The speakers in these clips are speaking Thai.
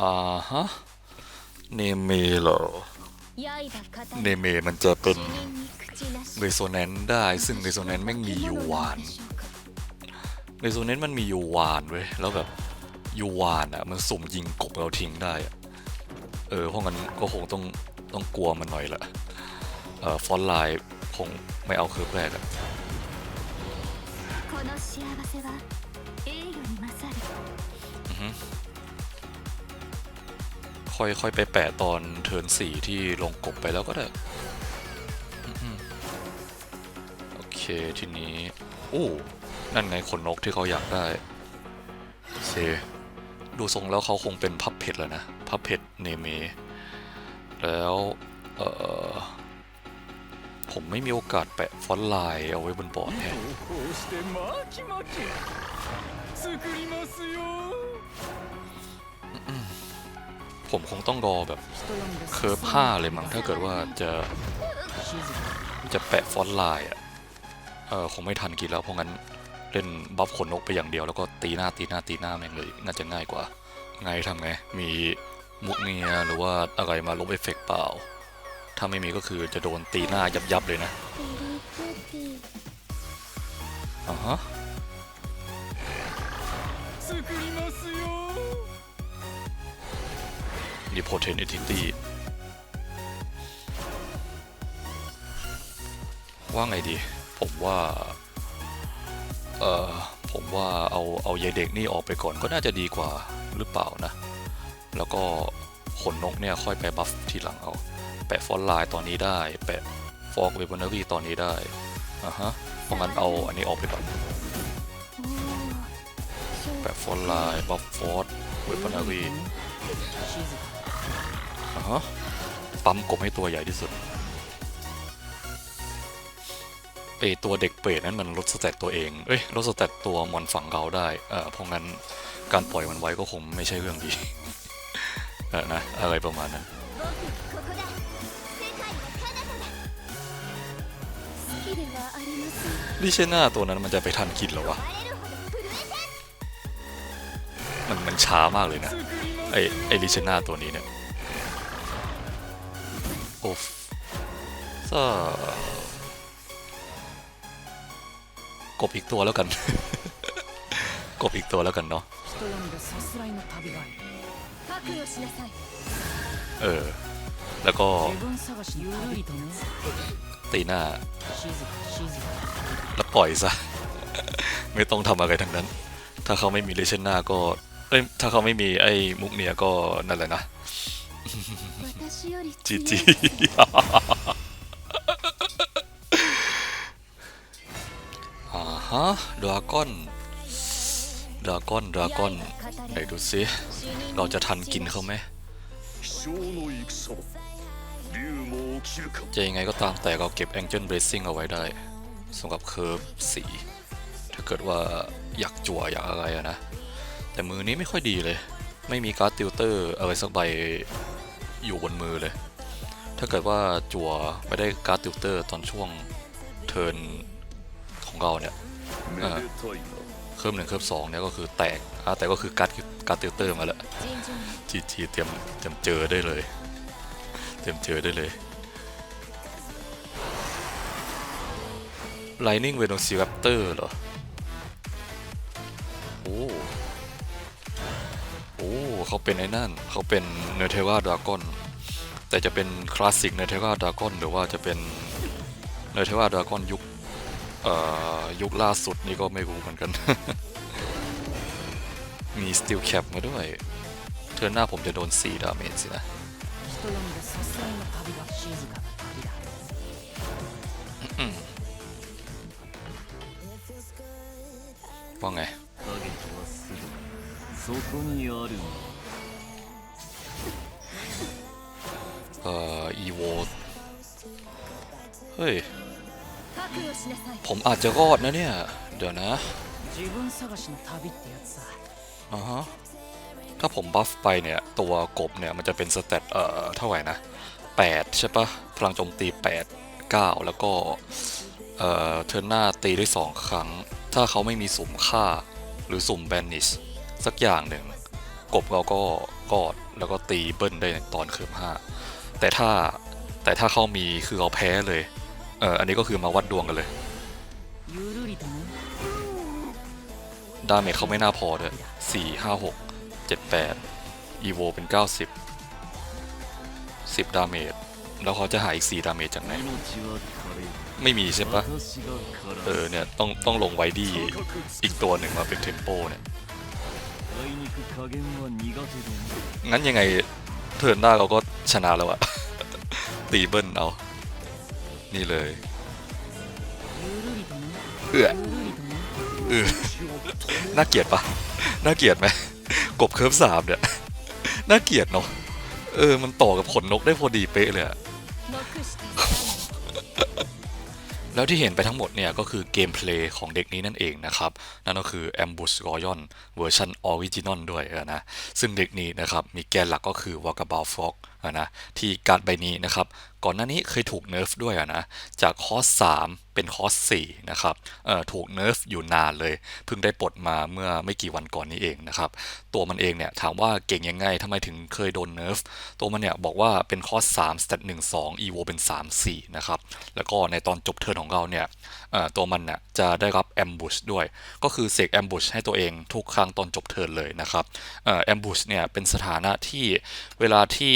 อ่าฮะ เนเมเหรอ เนเมมันจะเป็นเรโซแนนซ์ได้ ซึ่งเรโซแนนซ์แม่งมียูวานเรโซแนนซ์มันมียูวานเว้ย แล้วแบบยูวานอะ มันสุ่มยิงกบเราทิ้งได้อะเออ เพราะงั้นก็คงต้องต้องกลัวมันหน่อยละเอ่อฟอนไลน์คงไม่เอาเคิร์ฟแรกอะ ค่อยค่อยไปแปะตอนเทิร์นสี่ที่ลงกบไปแล้วก็ได้โอเคทีนี้โอ้นั่นไงขนนกที่เขาอยากได้เคดูทรงแล้วเขาคงเป็นพับเพชรแล้วนะ พับเพชรเนเม แล้วเออผมไม่มีโอกาสแปะฟอนต์ไลน์เอาไว้บนบอร์ดแฮะ ผมคงต้องรอแบบเคิร์ฟห้าเลยมั้งถ้าเกิดว่าจะจะแปะฟอนต์ไลน์อะเออคงไม่ทันกินแล้วเพราะงั้นเล่นบัฟขนนกไปอย่างเดียวแล้วก็ตีหน้าตีหน้าตีหน้าแม่งเลยน่าจะง่ายกว่า ไงทำไง มีมุกเนียหรือว่าอะไรมาลบเอฟเฟกต์เปล่า ถ้าไม่มีก็คือจะโดนตีหน้ายับยับๆเลยนะอ่าฮะ Omnipotent Entity ว่าไงดี ผมว่า เอ่อ ผมว่าเอา เอายายเด็กนี่ออกไปก่อนก็น่าจะดีกว่าหรือเปล่านะ แล้วก็ขนนกเนี่ยค่อยไปบัฟทีหลังเอา แปะฟอนไลน์ตอนนี้ได้ แปะฟอกเวเบอร์นารีตอนนี้ได้อะฮะ เพราะงั้นเอาอันนี้ออกไปก่อน แปะฟอนไลน์บัฟฟอดเวเบอร์นารี ปั๊มกบให้ตัวใหญ่ที่สุดไอตัวเด็กเปรตนั้นมันลดสเตตตัวเอง เอ้ยลดสเตตตัวมอนฝังเขาได้เออเพราะงั้นการปล่อยมันไว้ก็คงไม่ใช่เรื่องดีเออนะอะไรประมาณนั้นดิเชน่าตัวนั้นมันจะไปทันคิดหรอวะ มันมันช้ามากเลยนะไอไอดิเชน่าตัวนี้เนี่ย Of สักบอีกตัวแล้วกัน กบอีกตัวแล้วกันเนาะเออ แล้วก็ตีหน้า แล้วปล่อยซะ ไม่ต้องทำอะไรทั้งนั้น ถ้าเขาไม่มีเลเชนหน้าก็เอ้ยถ้าเขาไม่มีไอ้มุกเนี่ยก็นั่นแหละนะ จีจีอ่าฮะดราก้อนดราก้อนดราก้อนไหนดูสิเราจะทันกินเขาไหมจะยังไงก็ตามแต่เราเก็บ Angel นเบรซิ่งเอาไว้ได้สำหรับเคิร์ฟสี ถ้าเกิดว่าอยากจั่วอยากอะไรอะนะ แต่มือนี้ไม่ค่อยดีเลย ไม่มีการ์ดติวเตอร์อะไรสักใบ อยู่บนมือเลย ถ้าเกิดว่าจั่วไม่ได้การ์ดติวเตอร์ตอนช่วงเทิร์นของเราเนี่ยเครื่องหนึ่งเครื่องสองเนี่ยก็คือแตกแต่ก็คือการ์ดการ์ดติวเตอร์มาแล้วจีจีเตรียมเตรียมเจอได้เลย เตรียมเจอได้เลยไลนิ่งเวโนซีแรปเตอร์เหรอ โอ้ อ้เขาเป็นไอ้นั่น เขาเป็นเนเทว่าดราก้อนแต่จะเป็นคลาสสิกเนเทว่าดราก้อนหรือว่าจะเป็นเนเทว่าดราก้อนยุคยุคล่าสุดนี่ก็ไม่รู้เหมือนกัน มีสติลแคปมาด้วยเธอนหน้าผมจะโดน 4 ดาเมจสินะว่าไง そこにある เอ่อ อีโวเฮ้ย 覚悟しなさい ผมอาจจะรอดนะเนี่ย เดี๋ยวนะ 自分探しの旅ってやつさ อ่าฮะ ถ้าผมบัฟไปเนี่ย ตัวกบเนี่ย มันจะเป็นสเตตเอ่อ เท่าไหร่นะ 8 ใช่ปะพลังโจมตี 8 9 แล้วก็ เอ่อ เทิร์นหน้าตีได้ 2 ครั้ง ถ้าเขาไม่มีสุ่มฆ่า หรือสุ่มแบนนิช สักอย่างหนึ่งกบเราก็กอดแล้วก็ตีเบิ้ลได้ตอนเคิร์ฟห้าแต่ถ้าแต่ถ้าเขามีคือเราแพ้เลยเอออันนี้ก็คือมาวัดดวงกันเลยดาเมจเขาไม่น่าพอเด้อสี่ห้าหกเจ็ดแปดอีโวเป็นเก้าสิบสิบดาเมจแล้วเขาจะหายอีกสี่ดาเมจจากไหนไม่มีใช่ปะเออเนี่ยต้องต้องลงไวดี้อีกตัวหนึ่งมาเป็นเทมโปเนี่ย งั้นยังไงเทิร์นหน้าเราก็ชนะแล้วอะ ตีเบิ้ลเอา นี่เลยเอือเออน่าเกียดปะน่าเกียดไหมกบเคิร์ฟสามเนี่ย น่าเกียดเนาะ เออ มันต่อกับขนนกได้พอดีเป๊ะเลยอะ แล้วที่เห็นไปทั้งหมดเนี่ยก็คือเกมเพลย์ของเด็กนี้นั่นเองนะครับ นั่นก็คือ Ambush Royal เวอร์ชันออริจินอลด้วยนะ ซึ่งเด็กนี้นะครับ มีแกนหลักก็คือ w a k a b a l Frog อะ นะที่การ์ดใบนี้นะครับก่อนหน้านี้เคยถูกเนิร์ฟด้วยนะจากคอส3เป็นคอส4นะครับถูกเนิร์ฟอยู่นานเลย เพิ่งได้ปลดมาเมื่อไม่กี่วันก่อนนี้เองนะครับตัวมันเองเนี่ยถามว่าเก่งยังไงทำไมถึงเคยโดนเนิร์ฟตัวมันเนี่ยบอกว่าเป็นคอส3 stat 1 2 evo เป็น 3 4นะครับแล้วก็ในตอนจบเทิร์นของเราเนี่ยตัวมันเนี่ยจะได้รับ ambush ด้วย ก็คือเสก ambush ให้ตัวเองทุกครั้งตอนจบเทิร์นเลยนะครับเอ่อ ambush เนี่ยเป็นสถานะที่เวลาที่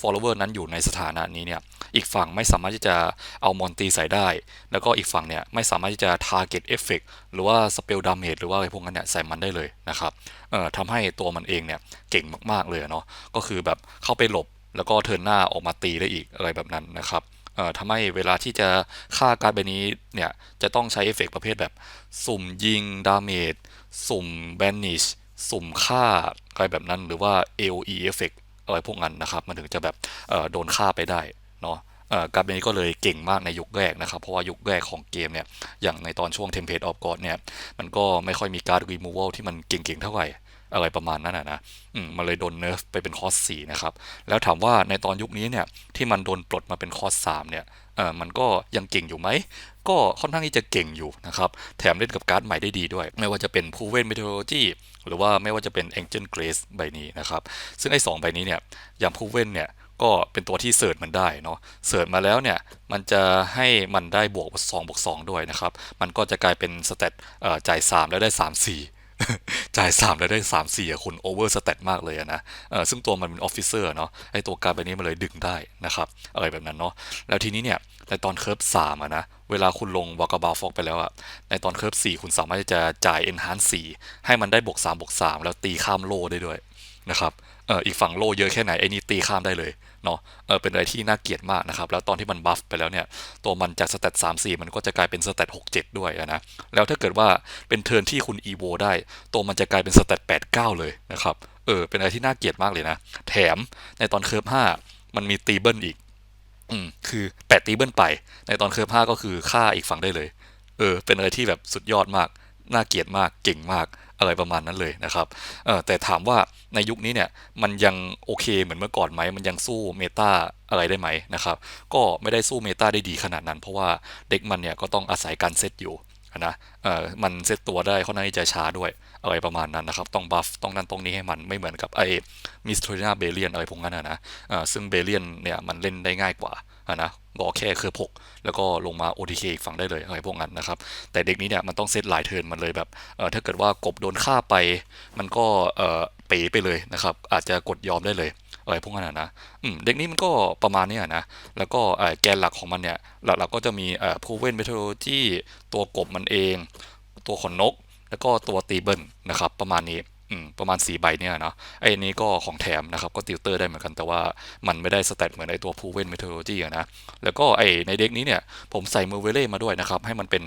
follower นั้นอยู่ในสถานะนี้เนี่ยอีกฝั่งไม่สามารถที่จะเอามอนตีใส่ได้ แล้วก็อีกฝั่งเนี่ยไม่สามารถที่จะ target effect หรือว่า spell damage หรือว่าอะไรพวกนั้นเนี่ยใส่มันได้เลยนะครับเอ่อทำให้ตัวมันเองเนี่ยเก่งมากๆเลยเนาะก็คือแบบเข้าไปหลบแล้วก็เทิร์นหน้าออกมาตีได้อีกอะไรแบบนั้นนะครับเอ่อทำให้เวลาที่จะฆ่าการ์ดใบนี้เนี่ยจะต้องใช้เอฟเฟกต์ประเภทแบบ สุ่มยิงดาเมจสุ่มแบนนิชสุ่มฆ่าอะไรแบบนั้นหรือว่า AOE เอฟเฟกต์ อะไรพวกนั้นนะครับ มันถึงจะแบบโดนฆ่าไปได้เนาะการ์ดใบนี้ก็เลยเก่งมากในยุคแรกนะครับ เพราะว่ายุคแรกของเกมเนี่ย อย่างในตอนช่วง Template of God เนี่ย มันก็ไม่ค่อยมีการ์ด removal ที่มันเก่งๆเท่าไหร่ อะไรประมาณนั้นนะนะอืมมันเลยโดนเนิร์ฟไปเป็นคอสสี่นะครับ แล้วถามว่าในตอนยุคนี้เนี่ยที่มันโดนปลดมาเป็นคอสสามเนี่ยเออมันก็ยังเก่งอยู่ไหม ก็ค่อนข้างที่จะเก่งอยู่นะครับ แถมเล่นกับการ์ดใหม่ได้ดีด้วย ไม่ว่าจะเป็น Proven Meteorology หรือว่าไม่ว่าจะเป็น Angel Grace ใบนี้นะครับ ซึ่งไอ้สองใบนี้เนี่ยอย่าง Proven เนี่ยก็เป็นตัวที่เสิร์ชมันได้เนาะ เสิร์ชมาแล้วเนี่ย มันจะให้มันได้บวก2บวก2ด้วยนะครับ มันก็จะกลายเป็นสเตตเอ่อจ่าย 3 แล้วได้ 3 4 จ่าย3แล้วได้ 3 4อะคุณโอเวอร์สเตตมากเลยอะนะเออซึ่งตัวมันเป็นออฟฟิเซอร์เนาะไอตัวการ์ดใบนี้มันเลยดึงได้นะครับอะไรแบบนั้นเนาะแล้วทีนี้เนี่ยในตอนเคิร์ฟ3อะนะ เวลาคุณลงวากาบาฟอกไปแล้วอะในตอนเคิร์ฟสี่คุณสามารถจะจ่าย enhance 4ให้มันได้บวก3บวก3แล้วตีข้ามโล่ได้ด้วย นะครับเอออีกฝั่งโล่เยอะแค่ไหนไอ้นี่ตีข้ามได้เลยเนาะเออเป็นอะไรที่น่าเกลียดมากนะครับ แล้วตอนที่มันบัฟไปแล้วเนี่ย ตัวมันจากสเตต3 4มันก็จะกลายเป็นสเตต6 7ด้วยนะ แล้วถ้าเกิดว่าเป็นเทิร์นที่คุณอีโวได้ ตัวมันจะกลายเป็นสเตต8 9เก้าเลยนะครับ เออ เป็นอะไรที่น่าเกลียดมากเลยนะ แถมในตอนเคิร์ฟ5มันมีตีเบิลอีก อืม คือแปดตีเบิลไป ในตอนเคิร์ฟ5ก็คือฆ่าอีกฝั่งได้เลย เออ เป็นอะไรที่แบบสุดยอดมาก น่าเกลียดมากเก่งมากอะไรประมาณนั้นเลยนะครับเออแต่ถามว่าในยุคนี้เนี่ยมันยังโอเคเหมือนเมื่อก่อนไหมมันยังสู้เมตาอะไรได้ไหมนะครับ ก็ไม่ได้สู้เมตาได้ดีขนาดนั้น เพราะว่าเด็กมันเนี่ยก็ต้องอาศัยการเซตอยู่ นะเออมันเซตตัวได้ค่อนข้างจะช้าด้วยอะไรประมาณนั้นนะครับ ต้องบัฟต้องนั่นตรงนี้ให้มันไม่เหมือนกับไอ้มิสโทรนาเบเลียนอะไรพวกนั้นนะนะเออซึ่งเบเลียนเนี่ยมันเล่นได้ง่ายกว่าอะนะรอแค่เคอร์พกแล้วก็ลงมา OTK อีกฝั่งได้เลยอะไรพวกนั้นนะครับ แต่เด็กนี้เนี่ยมันต้องเซตหลายเทิร์นมันเลยแบบเออถ้าเกิดว่ากบโดนฆ่าไป มันก็เออเป๋ไปเลยนะครับ อาจจะกดยอมได้เลย อะไรพวกนั้นนะเด็กนี้มันก็ประมาณนี้นะแล้วก็แกนหลักของมันเนี่ยหลักๆก็จะมีเอ่อ proven methodology ตัวกบมันเอง ตัวขนนก แล้วก็ตัวตีเบิลนะครับประมาณนี้ประมาณ 4 ใบเนี่ยเนาะไอ้นี้ก็ของแถมนะครับ ก็ติวเตอร์ได้เหมือนกันแต่ว่ามันไม่ได้สเตตเหมือนไอ้ตัว proven methodology อะนะ แล้วก็ไอ้ในเด็กนี้เนี่ยผมใส่มือเวเล่มาด้วยนะครับ ให้มันเป็น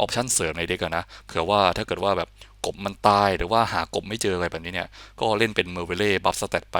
ออปชั่นเสริมในเด็กนะเผื่อว่าถ้าเกิดว่าแบบกบมันตายหรือว่าหากบไม่เจออะไรแบบนี้เนี่ย ก็เล่นเป็นเมือเวเล่บัฟสเตตไป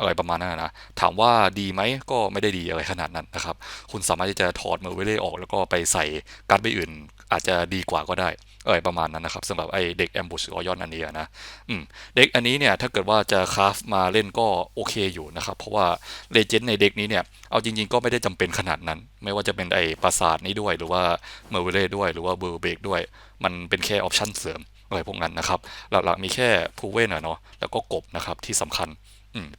อะไรประมาณนั้นนะ ถามว่าดีไหมก็ไม่ได้ดีอะไรขนาดนั้นนะครับ คุณสามารถที่จะถอดเมือเวเล่ออก แล้วก็ไปใส่การ์ดใบอื่น อาจจะดีกว่าก็ได้เอะไรประมาณนั้นนะครับสำหรับไอเด็กแอมบูชรอยอนอันนี้นะอืมเด็กอันนี้เนี่ยถ้าเกิดว่าจะคราฟมาเล่นก็โอเคอยู่นะครับ เพราะว่าเลเจนด์ในเด็กนี้เนี่ย เอาจริง ๆ ก็ไม่ได้จำเป็นขนาดนั้น ไม่ว่าจะเป็นไอปราสาทนี้ด้วย หรือว่าเมอร์เวเล่ด้วยหรือว่าเบอร์เบกด้วย มันเป็นแค่ออปชั่นเสริมอะไรพวกนั้นนะครับ หลักๆมีแค่พูเวนเนาะแล้วก็กบนะครับที่สำคัญ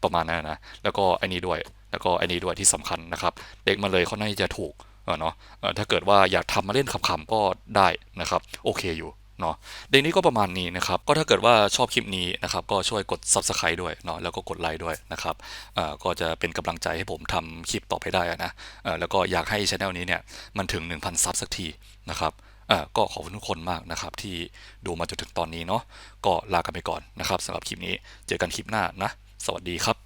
ประมาณนั้นนะ แล้วก็ไอ้นี้ด้วย แล้วก็ไอ้นี้ด้วยที่สำคัญนะครับ เด็กมาเลยเขาน่าจะถูกเนาะถ้าเกิดว่าอยากทำมาเล่นขำๆก็ได้นะครับ โอเคอยู่เนาะเด็กนี้ก็ประมาณนี้นะครับ ก็ถ้าเกิดว่าชอบคลิปนี้นะครับ ก็ช่วยกด subscribe ด้วยเนาะ แล้วก็กดไลค์ด้วยนะครับก็จะเป็นกำลังใจให้ผมทำคลิปต่อไปได้นะแล้วก็อยากให้ช anel นี้เนี่ยมันถึง 1,000 ซับสักทีนะครับก็ขอบคุณทุกคนมากนะครับที่ดูมาจนถึงตอนนี้เนาะ ก็ลากันไปก่อนนะครับสำหรับคลิปนี้ เจอกันคลิปหน้านะ สวัสดีครับ